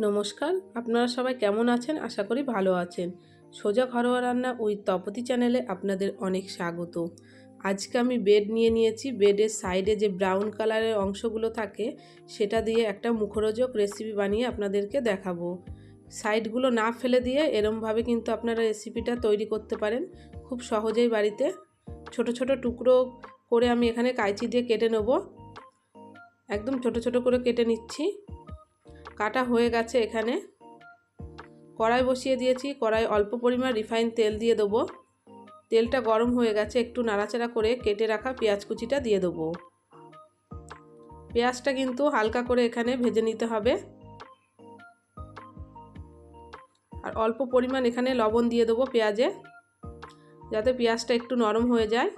নমস্কার, আপনারা সবাই কেমন আছেন? আশা করি ভালো আছেন। সোজা ঘরোয়া রান্না উইথ তপতি চ্যানেলে আপনাদের অনেক স্বাগত। আজকে আমি বেড নিয়ে নিয়েছি। বেডের সাইডে যে ব্রাউন কালারের অংশগুলো থাকে, সেটা দিয়ে একটা মুখরোচক রেসিপি বানিয়ে আপনাদেরকে দেখাবো। সাইডগুলো না ফেলে দিয়ে এরমভাবে কিন্তু আপনারা রেসিপিটা তৈরি করতে পারেন। খুব সহজেই বাড়িতে। ছোট ছোট টুকরো করে আমি এখানে কাইচি দিয়ে কেটে নেব। একদম ছোট ছোট করে কেটে নিচ্ছি। কাটা হয়ে গেছে এখানে। কড়াই বসিয়ে দিয়েছি, কড়াই অল্প পরিমাণ রিফাইন তেল দিয়ে দেবো। তেলটা গরম হয়ে গেছে, একটু নাড়াচাড়া করে কেটে রাখা পেঁয়াজ কুচিটা দিয়ে দেবো। পেঁয়াজটা কিন্তু হালকা করে এখানে ভেজে নিতে হবে। আর অল্প পরিমাণ এখানে লবণ দিয়ে দেবো পেঁয়াজে, যাতে পেঁয়াজটা একটু নরম হয়ে যায়।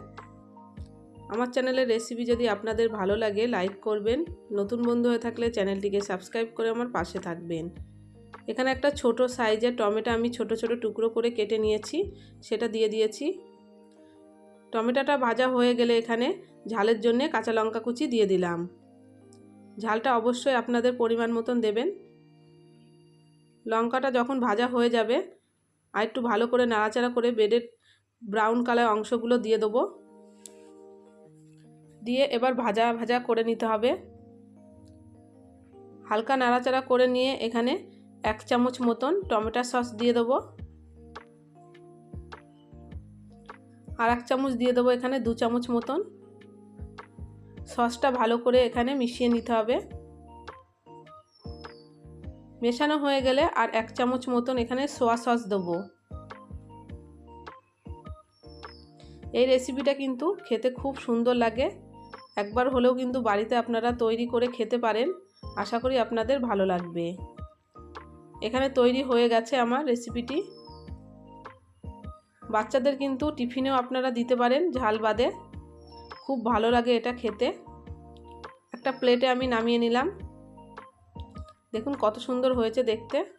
আমার চ্যানেলের রেসিপি যদি আপনাদের ভালো লাগে লাইক করবেন। নতুন বন্ধু হয়ে থাকলে চ্যানেলটিকে সাবস্ক্রাইব করে আমার পাশে থাকবেন। এখানে একটা ছোট সাইজের টমেটো আমি ছোট ছোট টুকরো করে কেটে নিয়েছি, সেটা দিয়ে দিয়েছি। টমেটোটা ভাজা হয়ে গেলে এখানে ঝালের জন্য কাঁচা লঙ্কা কুচি দিয়ে দিলাম। ঝালটা অবশ্যই আপনাদের পরিমাণ মতন দেবেন। লঙ্কাটা যখন ভাজা হয়ে যাবে, আর একটু ভালো করে নাড়াচাড়া করে বেডের ব্রাউন কালার অংশগুলো দিয়ে দেবো। দিয়ে এবার ভাজা ভাজা করে নিতে হবে। হালকা নাড়াচাড়া করে নিয়ে এখানে এক চামচ মতন টমেটো সস দিয়ে দেবো। আর এক চামচ দিয়ে দেবো এখানে দু চামচ মতন। সসটা ভালো করে এখানে মিশিয়ে নিতে হবে। মেশানো হয়ে গেলে আর এক চামচ মতন এখানে সোয়া সস দেবো। এই রেসিপিটা কিন্তু খেতে খুব সুন্দর লাগে। একবার হলেও কিন্তু বাড়িতে আপনারা তৈরি করে খেতে পারেন। আশা করি আপনাদের ভালো লাগবে। এখানে তৈরি হয়ে গেছে আমার রেসিপিটি বাচ্চাদের কিন্তু টিফিনেও আপনারা দিতে পারেন ঝাল বাদে। খুব ভালো লাগে এটা খেতে। একটা প্লেটে আমি নামিয়ে নিলাম। দেখুন কত সুন্দর হয়েছে দেখতে।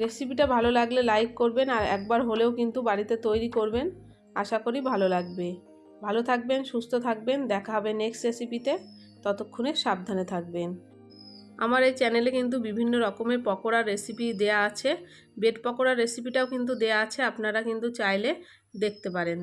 রেসিপিটা ভালো লাগলে লাইক করবেন আর একবার হলেও কিন্তু বাড়িতে তৈরি করবেন। আশা করি ভালো লাগবে। ভালো থাকবেন, সুস্থ থাকবেন। দেখা হবে নেক্সট রেসিপিতে ততক্ষণে সাবধানে থাকবেন। আমার এই চ্যানেলে কিন্তু বিভিন্ন রকমের পকোড়ার রেসিপি দেয়া আছে। বেড পকোড়ার রেসিপিটাও কিন্তু দেয়া আছে। আপনারা কিন্তু চাইলে দেখতে পারেন।